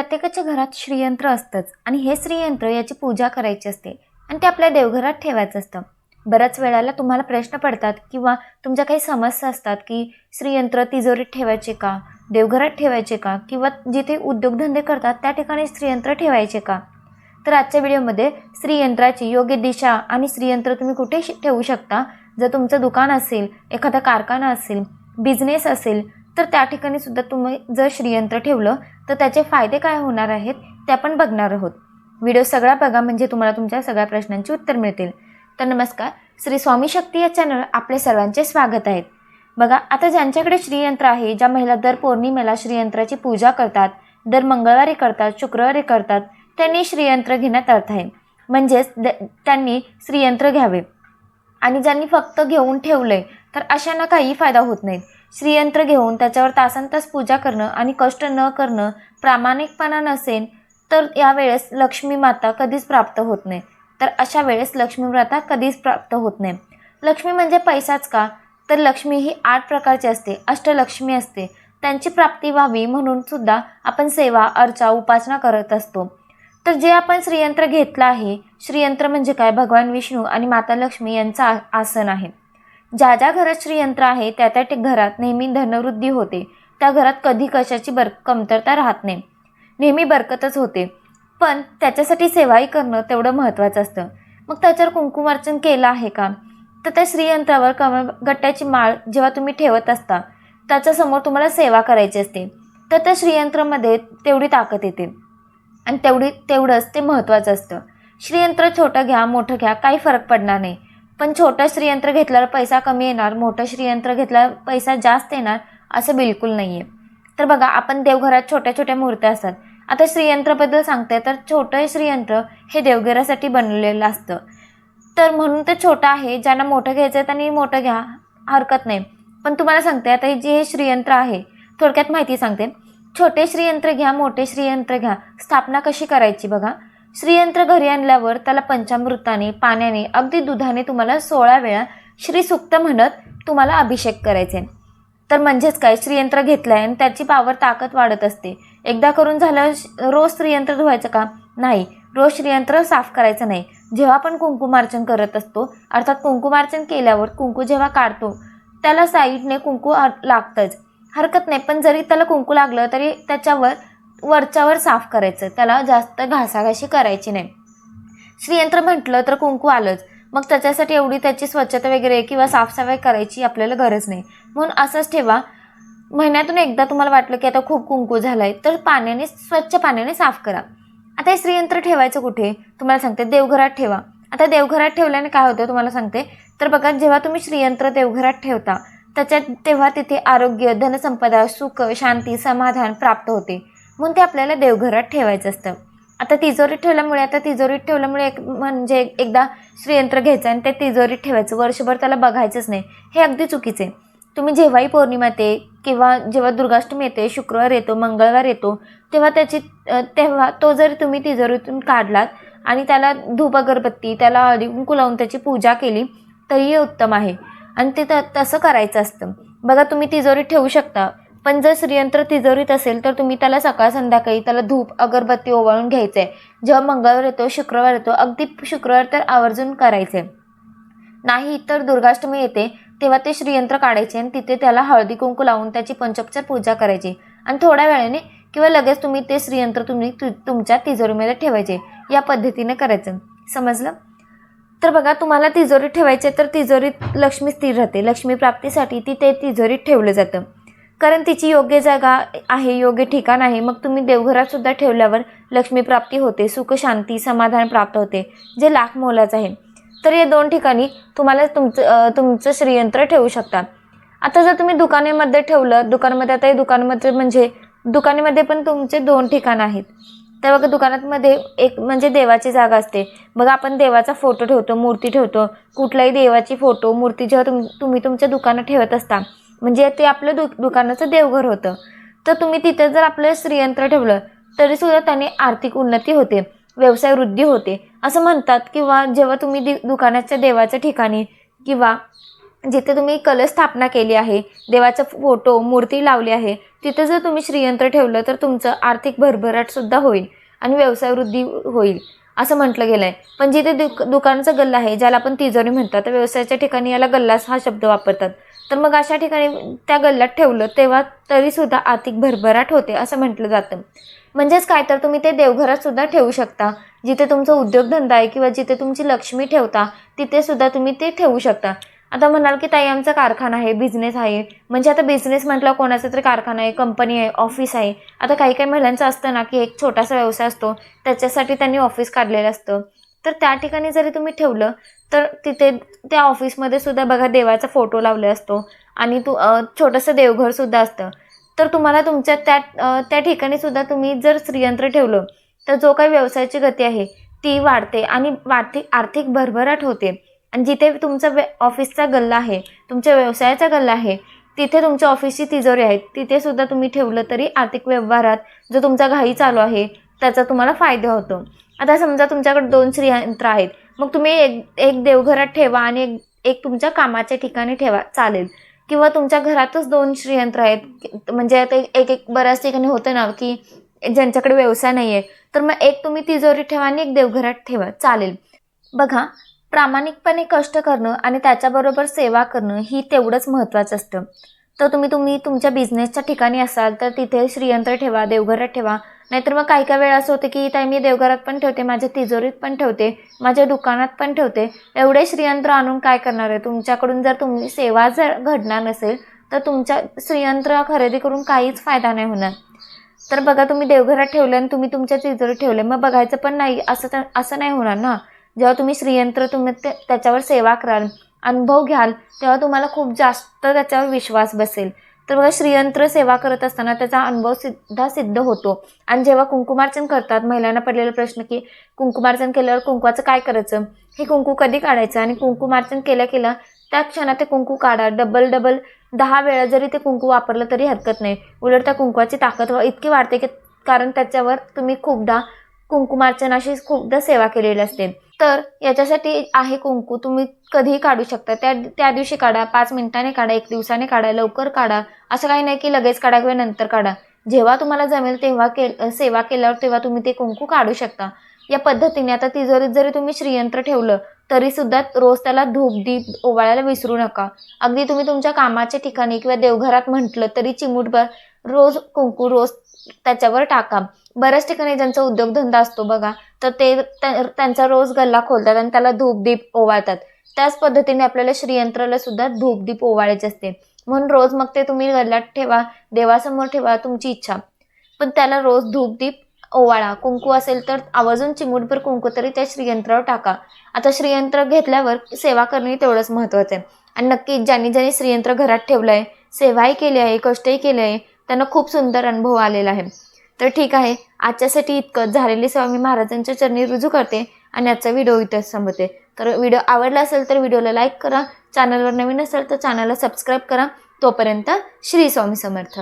प्रत्येकाच्या घरात श्रीयंत्र असतंच. आणि हे श्रीयंत्र याची पूजा करायची असते. आणि ते आपल्या देवघरात ठेवायचं असतं. बऱ्याच वेळेला तुम्हाला प्रश्न पडतात किंवा तुमच्या काही समस्या असतात की श्रीयंत्र तिजोरीत ठेवायचे का? देवघरात ठेवायचे का? किंवा जिथे उद्योगधंदे करतात त्या ठिकाणी श्रीयंत्र ठेवायचे का? तर आजच्या व्हिडिओमध्ये श्रीयंत्राची योग्य दिशा आणि श्रीयंत्र तुम्ही कुठे ठेवू शकता? जर तुमचं दुकान असेल एखादा कारखाना असेल बिझनेस असेल तर त्या ठिकाणी सुद्धा तुम्ही जर श्रीयंत्र ठेवलं तर त्याचे फायदे काय होणार आहेत ते आपण बघणार आहोत. व्हिडिओ सगळा बघा म्हणजे तुम्हाला तुमच्या सगळ्या प्रश्नांची उत्तर मिळतील. तर नमस्कार श्री स्वामी शक्ती या चॅनल आपले सर्वांचे स्वागत आहेत बघा आता ज्यांच्याकडे श्रीयंत्र आहे ज्या महिला दर पौर्णिमेला श्रीयंत्राची पूजा करतात दर मंगळवारी करतात शुक्रवारी करतात त्यांनी श्रीयंत्र घेण्यात अर्थ आहे. म्हणजेच द त्यांनी श्रीयंत्र घ्यावे. आणि ज्यांनी फक्त घेऊन ठेवलं आहे तर अशांना काही फायदा होत नाही. श्रीयंत्र घेऊन त्याच्यावर तासांतास पूजा करणं आणि कष्ट न करणं प्रामाणिकपणा नसेल तर यावेळेस लक्ष्मी माता कधीच प्राप्त होत नाही. तर अशा वेळेस लक्ष्मी माता कधीच प्राप्त होत नाही. लक्ष्मी म्हणजे पैसाच का? तर लक्ष्मी ही आठ प्रकारची असते. अष्टलक्ष्मी असते. त्यांची प्राप्ती व्हावी म्हणून सुद्धा आपण सेवा अर्चा उपासना करत असतो. तर जे आपण श्रीयंत्र घेतलं आहे श्रीयंत्र म्हणजे काय? भगवान विष्णू आणि माता लक्ष्मी यांचं आसन आहे. ज्या ज्या घरात श्रीयंत्र आहे त्या त्या घरात नेहमी धनवृद्धी होते. त्या घरात कधी कशाची बर कमतरता राहत नाही. नेहमी बरकतच होते. पण त्याच्यासाठी सेवाही करणं तेवढं महत्त्वाचं असतं. मग त्याच्यावर कुंकुमार्चन केलं आहे का? तर त्या श्रीयंत्रावर कमळ गट्ट्याची माळ जेव्हा तुम्ही ठेवत असता त्याच्यासमोर तुम्हाला सेवा करायची असते. तर त्या श्रीयंत्रामध्ये तेवढी ताकद येते. आणि तेवढी तेवढंच ते महत्त्वाचं असतं. श्रीयंत्र छोटं घ्या मोठं घ्या काही फरक पडणार नाही. पण छोटं श्रीयंत्र घेतल्यावर पैसा कमी येणार मोठं श्रीयंत्र घेतल्यावर पैसा जास्त येणार असं बिलकुल नाही आहे तर बघा आपण देवघरात छोट्या छोट्या मूर्त्या असतात. आता श्रीयंत्राबद्दल सांगते तर छोटं श्रीयंत्र हे देवघरासाठी बनवलेलं असतं. तर म्हणून ते छोटं आहे ज्यांना मोठं घ्यायचं आहे त्यांनी मोठं घ्या हरकत नाही. पण तुम्हाला सांगते आता हे जे हे श्रीयंत्र आहे थोडक्यात माहिती सांगते. छोटे श्रीयंत्र घ्या मोठे श्रीयंत्र घ्या स्थापना कशी करायची बघा. श्रीयंत्र घरी आणल्यावर त्याला पंचामृताने पाण्याने अगदी दुधाने तुम्हाला सोळा वेळा श्रीसुक्त म्हणत तुम्हाला अभिषेक करायचे. तर म्हणजेच काय? श्रीयंत्र घेतलं आहे आणि त्याची पावर ताकद वाढत असते. एकदा करून झालं रोज श्रीयंत्र धुवायचं का? नाही. रोज श्रीयंत्र साफ करायचं नाही. जेव्हा आपण कुंकुमार्चन करत असतो अर्थात कुंकुमार्चन केल्यावर कुंकू जेव्हा काढतो त्याला साईडने कुंकू लागतंच. हरकत नाही. पण जरी त्याला कुंकू लागलं तरी त्याच्यावर वरच्यावर साफ करायचं. त्याला जास्त घासाघाशी करायची नाही. श्रीयंत्र म्हटलं तर कुंकू आलंच. मग त्याच्यासाठी एवढी त्याची स्वच्छता वगैरे किंवा साफसफाई करायची आपल्याला गरज नाही. म्हणून असंच ठेवा. महिन्यातून एकदा तुम्हाला वाटलं की आता खूप कुंकू झाला आहे तर पाण्याने स्वच्छ पाण्याने साफ करा. आता हे श्रीयंत्र ठेवायचं कुठे? तुम्हाला सांगते देवघरात ठेवा. आता देवघरात ठेवल्याने काय होतं तुम्हाला सांगते? तर बघा जेव्हा तुम्ही श्रीयंत्र देवघरात ठेवता त्याच्यात तेव्हा तिथे आरोग्य धनसंपदा सुख शांती समाधान प्राप्त होते. म्हणून ते आपल्याला देवघरात ठेवायचं असतं. आता तिजोरीत ठेवल्यामुळे आता तिजोरीत ठेवल्यामुळे एक म्हणजे एकदा श्रीयंत्र घ्यायचं आणि ते तिजोरीत ठेवायचं. वर्षभर त्याला बघायचंच नाही. हे अगदी चुकीचे आहे. तुम्ही जेव्हाही पौर्णिमा येते किंवा जेव्हा दुर्गाष्टमी येते शुक्रवार येतो मंगळवार येतो तेव्हा त्याची तेव्हा तो जर तुम्ही तिजोरीतून काढलात आणि त्याला धूप अगरबत्ती त्याला हळदी लावून त्याची पूजा केली तरीही उत्तम आहे. आणि ते त तसं करायचं असतं. बघा तुम्ही तिजोरीत ठेवू शकता. पण जर श्रीयंत्र तिजोरीत असेल तर तुम्ही त्याला सकाळ संध्याकाळी त्याला धूप अगरबत्ती ओवाळून घ्यायचं. आहे जेव्हा मंगळवार येतो शुक्रवार येतो अगदी शुक्रवार तर आवर्जून करायचं. आहे नाही तर दुर्गाष्टमी येते तेव्हा ते श्रीयंत्र काढायचे आणि तिथे त्याला हळदी कुंकू लावून त्याची पंचोपचार पूजा करायची. आणि थोड्या वेळाने किंवा लगेच तुम्ही ते श्रीयंत्र तुम्ही तु तुमच्या तिजोरीमध्ये ठेवायचे. या पद्धतीने करायचं. समजलं? तर बघा तुम्हाला तिजोरीत ठेवायचे तर तिजोरीत लक्ष्मी स्थिर राहते. लक्ष्मी प्राप्तीसाठी ती ते तिजोरीत ठेवलं जातं. कारण तिची योग्य जागा आहे योग्य ठिकाण आहे. मग तुम्ही देवघरात सुद्धा ठेवल्यावर लक्ष्मी प्राप्ती होते सुख शांती समाधान प्राप्त होते जे लाख मोलाचं आहे. तर या दोन ठिकाणी तुम्हाला तुमचं तुमचं श्रीयंत्र ठेवू शकता. आता जर तुम्ही दुकानेमध्ये ठेवलं दुकानामध्ये आता हे दुकानामध्ये म्हणजे दुकानामध्ये पण तुमचे दोन ठिकाणं आहेत. तर बघा दुकानातमध्ये एक म्हणजे देवाची जागा असते. बघा आपण देवाचा फोटो ठेवतो मूर्ती ठेवतो. कुठल्याही देवाची फोटो मूर्ती जेव्हा तुम तुम्ही तुमच्या दुकानात ठेवत असता म्हणजे ते आपलं दु दुकानाचं देवघर होतं. तर तुम्ही तिथे जर आपलं श्रीयंत्र ठेवलं तरीसुद्धा त्याने आर्थिक उन्नती होते व्यवसाय वृद्धी होते. असं म्हणतात किंवा जेव्हा तुम्ही दि दुकानाच्या देवाच्या ठिकाणी किंवा जिथे तुम्ही कल स्थापना केली आहे देवाचा फोटो मूर्ती लावली आहे तिथे जर तुम्ही श्रीयंत्र ठेवलं तर तुमचं आर्थिक भरभराटसुद्धा होईल आणि व्यवसाय वृद्धी होईल असं म्हटलं गेलं आहे पण जिथे दुक दुकानाचा गल्ला आहे ज्याला आपण तिजोरी म्हणतात तर व्यवसायाच्या ठिकाणी याला गल्लास हा शब्द वापरतात. तर मग अशा ठिकाणी त्या गल्ल्यात ठेवलं तेव्हा तरीसुद्धा आर्थिक भरभराट होते असं म्हटलं जातं. म्हणजेच काय? तर तुम्ही ते देवघरात सुद्धा ठेवू शकता. जिथे तुमचा उद्योगधंदा आहे किंवा जिथे तुमची लक्ष्मी ठेवता तिथे सुद्धा तुम्ही ते ठेवू शकता. आता म्हणाल की ताई आमचा कारखाना आहे बिझनेस आहे. म्हणजे आता बिझनेस म्हटलं कोणाचा तरी कारखाना आहे कंपनी आहे ऑफिस आहे. आता काही काही महिलांचं असतं ना की एक छोटासा व्यवसाय असतो त्याच्यासाठी त्यांनी ऑफिस काढलेलं असतं. तर त्या ठिकाणी जरी तुम्ही ठेवलं तर तिथे त्या ऑफिसमध्ये सुद्धा बघा देवाचा फोटो लावले असतो. आणि तू छोटंसं देवघरसुद्धा असतं. तर तुम्हाला तुमच्या त्या त्या ठिकाणी सुद्धा तुम्ही जर श्रीयंत्र ठेवलं तर जो काही व्यवसायाची गती आहे ती वाढते आणि वाढती आर्थिक भरभराट होते. आणि जिथे तुमचा व्य ऑफिसचा गल्ला आहे तुमच्या व्यवसायाचा गल्ला आहे तिथे तुमच्या ऑफिसची तिजोरी आहे तिथे सुद्धा तुम्ही ठेवलं तरी आर्थिक व्यवहारात जो तुमचा घाई चालू आहे त्याचा तुम्हाला फायदा होतो. आता समजा तुमच्याकडे दोन श्रीयंत्र आहेत मग तुम्ही एक एक देवघरात ठेवा आणि एक एक तुमच्या कामाच्या ठिकाणी ठेवा चालेल. किंवा तुमच्या घरातच दोन श्रीयंत्र आहेत म्हणजे आता एक एक बऱ्याच ठिकाणी होतं ना की ज्यांच्याकडे व्यवसाय नाही आहे तर मग एक तुम्ही तिजोरी ठेवा आणि एक देवघरात ठेवा चालेल. बघा प्रामाणिकपणे कष्ट करणं आणि त्याच्याबरोबर सेवा करणं ही तेवढंच महत्त्वाचं असतं. तर तुम्ही तुम्ही तुमच्या बिझनेसच्या ठिकाणी असाल तर तिथे श्रीयंत्र ठेवा देवघरात ठेवा नाहीतर मग काही काही वेळा असं होतं की ताई मी देवघरात पण ठेवते माझ्या तिजोरीत पण ठेवते माझ्या दुकानात पण ठेवते. एवढे श्रीयंत्र आणून काय करणार आहे? तुमच्याकडून जर तुम्ही सेवा जर घडणार नसेल तर तुमच्या श्रीयंत्र खरेदी करून काहीच फायदा नाही होणार. तर बघा तुम्ही देवघरात ठेवलं आणि तुम्ही तुमच्या तिजोरीत ठेवले. मग बघायचं पण नाही असं तर असं नाही होणार ना? जेव्हा तुम्ही श्रीयंत्र तुम्ही ते त्याच्यावर सेवा कराल अनुभव घ्याल तेव्हा तुम्हाला खूप जास्त त्याच्यावर विश्वास बसेल. तर बघा श्रीयंत्र सेवा करत असताना त्याचा अनुभव सुद्धा सिद्ध होतो. आणि जेव्हा कुंकुमार्चन करतात महिलांना पडलेला प्रश्न की कुंकुमार्चन केल्यावर कुंकवाचं काय करायचं? हे कुंकू कधी काढायचं? आणि कुंकुमार्चन केल्या केलं त्या क्षणात ते कुंकू काढा. डबल डबल दहा वेळा जरी ते कुंकू वापरलं तरी हरकत नाही. उलट त्या कुंकवाची ताकद इतकी वाढते की कारण त्याच्यावर तुम्ही खूपदा कुंकुमार्चन अशी खूपदा सेवा केलेली असते. तर याच्यासाठी आहे कुंकू. तुम्ही कधीही काढू शकता. त्या त्या दिवशी काढा पाच मिनिटाने काढा एक दिवसाने काढा लवकर काढा. असं काही नाही की लगेच काढा किंवा नंतर काढा. जेव्हा तुम्हाला जमेल तेव्हा के सेवा केल्यावर तेव्हा तुम्ही ते कुंकू काढू शकता. या पद्धतीने आता तिजोरीत जरी तुम्ही श्रीयंत्र ठेवलं तरीसुद्धा रोज त्याला धूप दीप ओवाळायला विसरू नका. अगदी तुम्ही तुमच्या कामाच्या ठिकाणी किंवा देवघरात म्हटलं तरी चिमूटभर रोज कुंकू रोज त्याच्यावर टाका. बऱ्याच ठिकाणी ज्यांचा उद्योगधंदा असतो बघा तर ते त्या- त्यांचा रोज गल्ला खोलतात आणि त्याला धूपदीप ओवाळतात. त्याच पद्धतीने आपल्याला श्रीयंत्राला सुद्धा धूपदीप ओवाळायचे असते. म्हणून रोज मग ते तुम्ही गल्ल्यात ठेवा देवासमोर ठेवा तुमची इच्छा. पण त्याला रोज धूपदीप ओवाळा. कुंकू असेल तर आवर्जून चिमूटभर कुंकू तरी त्या श्रीयंत्रावर टाका. आता श्रीयंत्र घेतल्यावर सेवा करणे तेवढंच महत्त्वाचं आहे. आणि नक्की ज्यांनी ज्यांनी श्रीयंत्र घरात ठेवलं आहे सेवाही केली आहे कष्टही केले आहे त्यांना खूप सुंदर अनुभव आलेला आहे. तर ठीक आहे. आजच्यासाठी इतकं. झालेली सेवा मी महाराजांच्या चरणी रुजू करते आणि आजचा व्हिडिओ इथंच संपते तर व्हिडिओ आवडला असेल तर व्हिडिओला लाईक करा. चॅनलवर नवीन असेल तर चॅनलला सबस्क्राईब करा. तोपर्यंत श्री स्वामी समर्थ.